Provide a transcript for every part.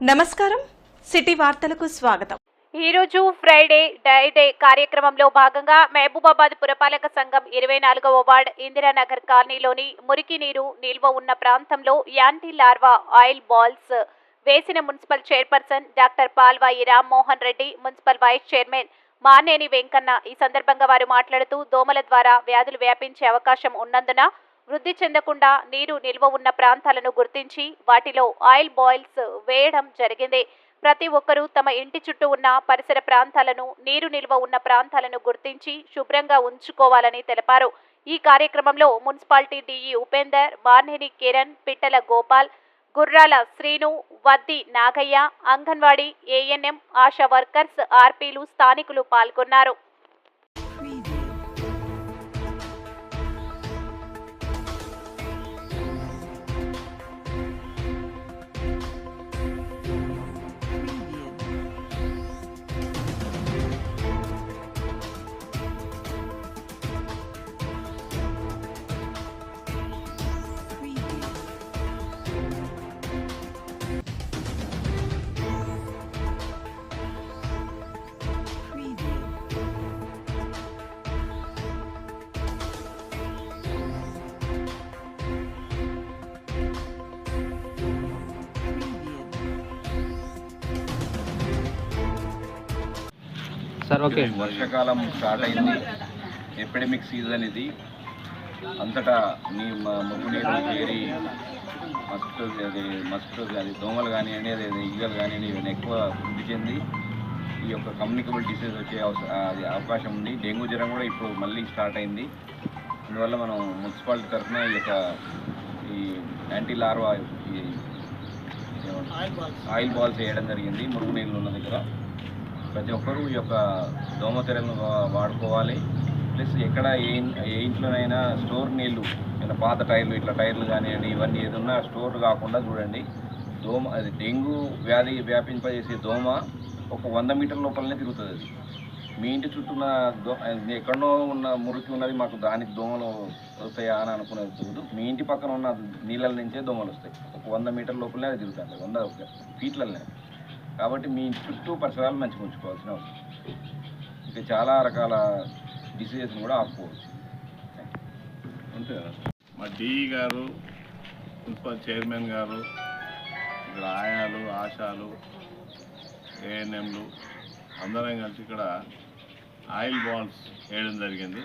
నమస్కారం. సిటీ వార్తలకు స్వాగతం. ఈ రోజు ఫ్రైడే డై డే కార్యక్రమంలో భాగంగా మహబూబాబాద్ పురపాలక సంఘం ఇరవై నాలుగవ వార్డ్ ఇందిరానగర్ కాలనీలోని మురికి నీరు నిల్వ ఉన్న ప్రాంతంలో యాంటీ లార్వా ఆయిల్ బాల్స్ వేసిన municipal chairperson doctor Palvai Rammohan Reddy municipal vice chairman Maneni Venkanna ఈ సందర్భంగా వారు మాట్లాడుతూ దోమల ద్వారా వ్యాధులు వ్యాపించే అవకాశం ఉన్నందున వృద్ధి చెందకుండా నీరు నిల్వ ఉన్న ప్రాంతాలను గుర్తించి వాటిలో ఆయిల్ బాయిల్స్ వేయడం జరిగింది. ప్రతి ఒక్కరూ తమ ఇంటి చుట్టూ ఉన్న పరిసర ప్రాంతాలను నీరు నిల్వ ఉన్న ప్రాంతాలను గుర్తించి శుభ్రంగా ఉంచుకోవాలని తెలిపారు. ఈ కార్యక్రమంలో municipality DE Upender Barneni Kiran Pittala Gopal Gurrala Srinu Vaddi Nagayya anganwadi ANM Asha workers ఆర్పీలు స్థానికులు పాల్గొన్నారు. Sir okay. వర్షాకాలం స్టార్ట్ అయింది. ఎపిడమిక్ సీజన్ ఇది అంతటా నీ మ- చేరి మస్కిటోస్ అది మస్కిటోస్ అది దోమలు కానివ్వండి అది ఈగలు కానివ్వండి ఇవన్నీ ఎక్కువ వృద్ధి చెంది ఈ యొక్క కమ్యూనికబుల్ డిసీజ్ వచ్చే అది అవకాశం ఉంది. డెంగ్యూ జ్వరం కూడా ఇప్పుడు మళ్ళీ స్టార్ట్ అయింది. అందువల్ల మనం మున్సిపాలిటీ తరఫున ఈ యొక్క ఈ యాంటీ లార్వా ఈ ఆయిల్ బాల్స్ వేయడం జరిగింది మురుగు నీళ్ళు ఉన్న దగ్గర. ప్రతి ఒక్కరూ ఈ యొక్క దోమతెరను వాడుకోవాలి. ప్లస్ ఎక్కడ ఏ ఏ ఇంట్లోనైనా స్టోర్ నీళ్ళు ఏమైనా పాత టైర్లు ఇట్లా టైర్లు కానివ్వండి ఇవన్నీ ఏదన్నా స్టోర్ కాకుండా చూడండి. దోమ అది డెంగ్యూ వ్యాధి వ్యాపింపజేసే దోమ ఒక వంద మీటర్ల లోపలనే తిరుగుతుంది అది. మీ ఇంటి చుట్టూ ఉన్న దో ఎక్కడో ఉన్న మురికి ఉన్నది మాకు దానికి దోమలు వస్తాయా అని అనుకునేది తిరుగుతూ మీ ఇంటి పక్కన ఉన్న నీళ్ళ నుంచే దోమలు వస్తాయి. ఒక వంద మీటర్ల లోపలనే అది తిరుగుతుంది. వంద ఫీట్లనే. కాబట్టి మీ చుట్టూ పరిసరాలు మంచిగా ఉంచుకోవాల్సిన అవసరం. ఇంకా చాలా రకాల డిసీజెస్ కూడా ఆపుకోవచ్చు. అంతే మా డిఈ గారు మున్సిపల్ చైర్మన్ గారు ఇక్కడ ఆయాలు ఆశాలు ఏఎన్ఎంలు అందరం కలిసి ఇక్కడ ఆయిల్ బాల్స్ వేయడం జరిగింది.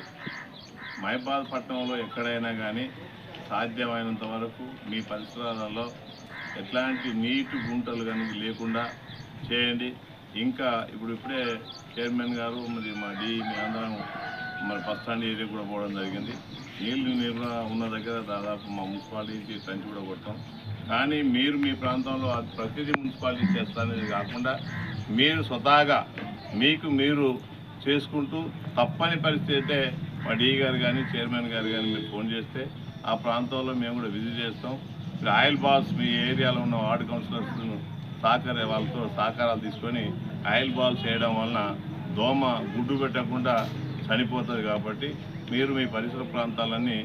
మైబాద్ పట్టణంలో ఎక్కడైనా కానీ సాధ్యమైనంత వరకు మీ పరిసరాలలో ఎట్లాంటి నీటి గుంటలు కానీ లేకుండా చేయండి. ఇంకా ఇప్పుడు ఇప్పుడే చైర్మన్ గారు మరి మా డి మీ అందరం మరి బస్ స్టాండ్ ఏరియా కూడా పోవడం జరిగింది. నీళ్ళు నిల్వ ఉన్న దగ్గర దాదాపు మా మున్సిపాలిటీ టంచి కూడా కొడతాం కానీ మీరు మీ ప్రాంతంలో అది ప్రతిదీ మున్సిపాలిటీ చేస్తారనేది కాకుండా మీరు స్వతహాగా మీకు మీరు చేసుకుంటూ తప్పని పరిస్థితి అయితే మా డి గారు కానీ చైర్మన్ గారు కానీ మీరు ఫోన్ చేస్తే ఆ ప్రాంతంలో మేము కూడా విజిట్ చేస్తాం. ఆయిల్ బాస్ మీ ఏరియాలో ఉన్న వార్డు కౌన్సిలర్స్ సహకార వాళ్ళతో సహకారాలు తీసుకొని ఆయిల్ బాల్స్ వేయడం వలన దోమ గుడ్డు పెట్టకుండా చనిపోతుంది కాబట్టి మీరు మీ పరిసర ప్రాంతాలన్నీ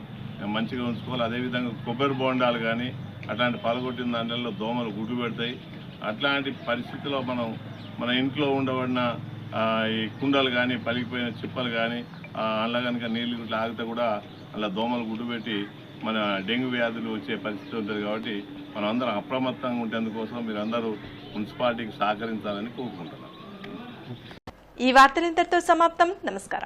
మంచిగా ఉంచుకోవాలి. అదేవిధంగా కొబ్బరి బోండాలు కానీ అట్లాంటి పలగొట్టిన దాంట్లో దోమలు గుడ్డు పెడతాయి. అట్లాంటి పరిస్థితిలో మనం మన ఇంట్లో ఉండబడిన ఈ కుండలు కానీ పలిగిపోయిన చిప్పలు కానీ అలా కనుక నీళ్ళు ఇట్లా ఆగితే కూడా అలా దోమలు గుడ్డు పెట్టి మన డెంగ్యూ వ్యాధులు వచ్చే పరిస్థితి ఉంటుంది కాబట్టి మనం అందరం అప్రమత్తంగా ఉండేందుకోసం మీరు అందరూ మున్సిపాలిటీకి సహకరించాలని కోరుకుంటున్నాం. ఈ వార్తలు ఇంతటితో సమాప్తం. నమస్కారం.